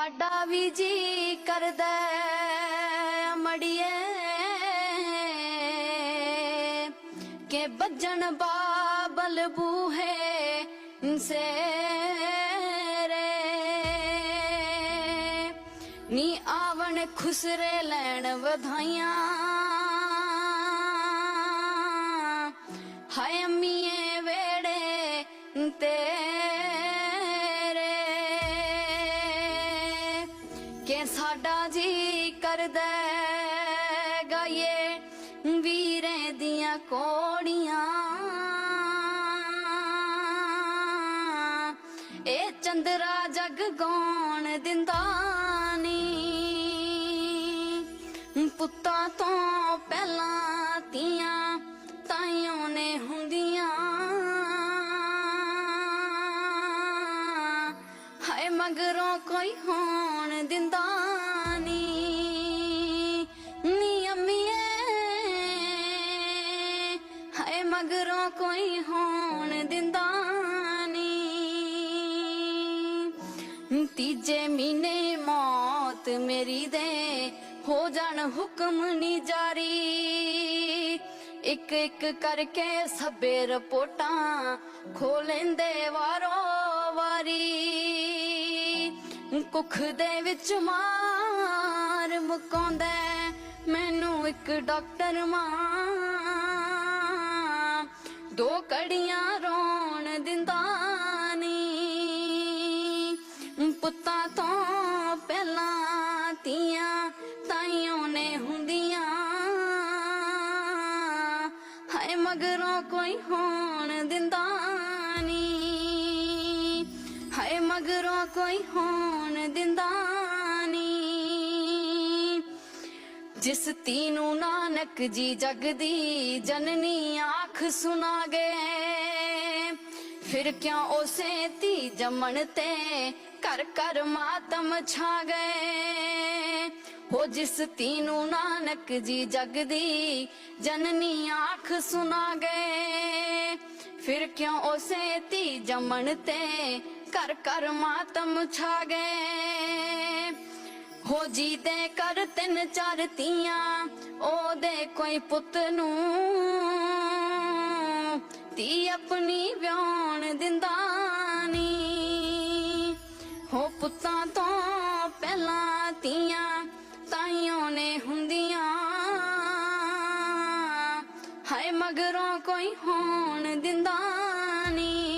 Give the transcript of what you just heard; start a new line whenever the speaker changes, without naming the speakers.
ਸਾਡਾ ਵੀ ਜੀ ਕਰਦਾ ਹੈ ਮੜੀਏ ਕਿ ਬੱਜਣ ਬਾਬਲ ਬੂਹੇ ਸੇਰੇ ਨੀ ਆਵਣ ਖੁਸਰੇ ਲੈਣ ਵਧਾਈਆਂ। ਸਾਡਾ ਜੀ ਕਰਦਾ ਹੈ ਗਾਏ ਵੀਰੇ ਦੀਆਂ ਕੋੜੀਆਂ। ਇਹ ਚੰਦਰਾ ਜਗ ਗਾਉਣ ਦਿੰਦਾ ਮਗਰੋਂ ਕੋਈ ਹੋਣ ਦਿੰਦਾ ਨੀ ਨੀ ਅੰਮੀਏ ਹਾਏ ਮਗਰੋਂ ਕੋਈ ਹੋਣ ਦਿੰਦਾ ਨੀ ਤੀਜੇ ਮਹੀਨੇ ਮੌਤ ਮੇਰੀ ਦੇ, ਹੋ ਜਾਣ ਹੁਕਮ ਨੀ ਜਾਰੀ। ਇੱਕ ਇੱਕ ਕਰਕੇ ਸਭੇ ਰਿਪੋਰਟਾਂ ਖੋਲੈਂਦੇ ਵਾਰੋ ਵਾਰੀ। ਕੁੱਖ ਦੇ ਵਿੱਚ ਮਾਰ ਮੁਕਾਉਂਦਾ ਮੈਨੂੰ ਇੱਕ ਡਾਕਟਰ ਮਾਂ। ਦੋ ਕੜੀਆਂ ਰੋਣ ਦਿੰਦਾ ਨੀ ਪੁੱਤਾਂ ਤੋਂ ਪਹਿਲਾਂ ਤੀਆਂ ਤਾਈਆਂ ਨੇ ਹੁੰਦੀਆਂ। ਹਾਏ ਮਗਰੋਂ ਕੋਈ ਹੋਣ ਦਿੰਦਾ ਮਗਰੋਂ ਕੋਈ ਹੋਣ ਦਿੰਦਾ ਨੀ ਜਿਸ ਤੀਨੂ ਨਾਨਕ ਜੀ ਜਗ ਦੀ ਜਨਨੀ ਆਖ ਸੁਣਾ ਗਏ ਫਿਰ ਕਿਉਂ ਉਸੇ ਤੀ ਜੰਮਣ ਤੇ ਕਰ ਘਰ ਮਾਤਮ ਛਾ ਗਏ ਹੋ ਜਿਸ ਤੀਨੂ ਨਾਨਕ ਜੀ ਜਗ ਦੀ ਜਨਨੀ ਆਖ ਸੁਣਾ ਗਏ ਫਿਰ ਕਿਉਂ ਉਸੇ ਤੀ ਤੇ ਕਰ ਕਰ ਮਾਤਮ ਛਾ ਗਏ। ਹੋ ਜੀ ਦੇ ਕਰ ਤਿੰਨ ਚਾਰ ਤੀਆਂ ਉਹਦੇ ਕੋਈ ਪੁੱਤ ਨੂੰ ਤੀ ਆਪਣੀ ਵਿਆਹਣ ਦਿੰਦਾ ਨੀ। ਹੋ ਪੁੱਤਾਂ ਤੋਂ ਪਹਿਲਾਂ ਤੀਆਂ ਮਗਰੋਂ ਕੋਈ ਹੋਣ ਦਿੰਦਾ ਨਹੀਂ